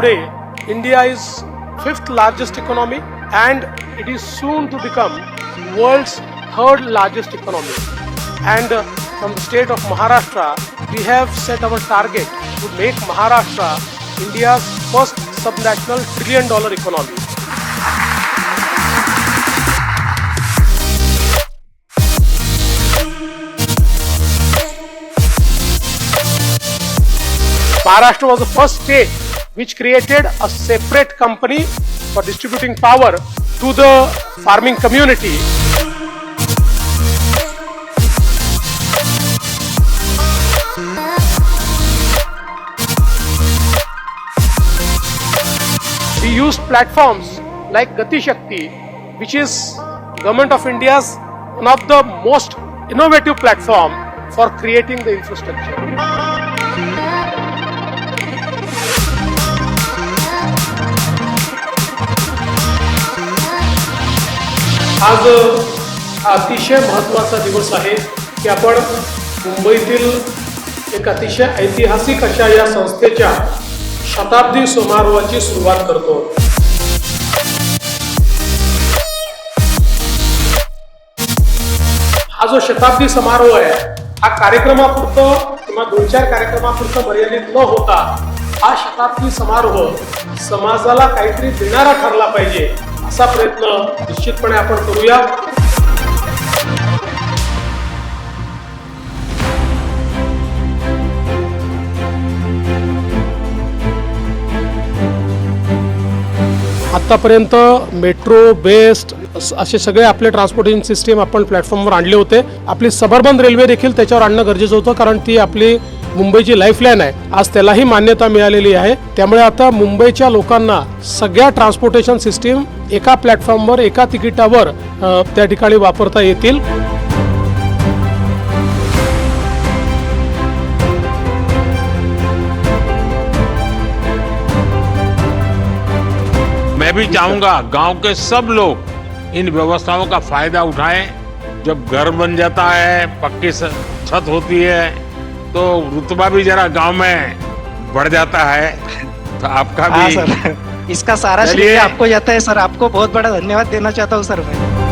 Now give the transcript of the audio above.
today, India is fifth largest economy and it is soon to become world's third largest economy. And uh, from the state of Maharashtra, we have set our target to make Maharashtra India's first subnational trillion dollar economy. Maharashtra was the first state which created a separate company for distributing power to the farming community. We used platforms like Gati Shakti, which is Government of India's one of the most innovative platform for creating the infrastructure. आज जो अतिशय महत्त्वाचा दिवस आहे की आपण मुंबईतील एक अतिशय ऐतिहासिक अशा या संस्थेच्या शताब्दी समारोहाची सुरुवात करतो. हा जो शताब्दी समारोह आहे हा कार्यक्रमापुरतं किंवा दोन चार कार्यक्रमापुरतं मर्यादित न होता हा शताब्दी समारोह समाजाला काहीतरी देणारा ठरला पाहिजे. असा प्रयत्न निश्चितपणे आपण करूया. आत्तापर्यंत मेट्रो बेस्ट असे सगळे आपले ट्रान्सपोर्टेशन सिस्टीम आपण प्लॅटफॉर्मवर आणले होते. आपली सबर्बन रेल्वे देखील त्याच्यावर आणणं गरजेचं होतं कारण ती आपली मुंबईची लाईफलाईन आहे. आज त्यालाही मान्यता मिळालेली आहे. त्यामुळे आता मुंबईच्या लोकांना सगळ्या ट्रान्सपोर्टेशन सिस्टीम एका प्लॅटफॉर्मवर एका तिकिटावर त्या ठिकाणी वापरता येतील. मैं भी चाहूंगा गांव के सब लोग इन व्यवस्थाओं का फायदा उठाएं। जब घर बन जाता है पक्की स- छत होती है तो रुतबा भी जरा गांव में बढ़ जाता है तो आपका भी सर इसका सारा। श्रेय आपको जाता है सर आपको बहुत बड़ा धन्यवाद देना चाहता हूँ सर मैं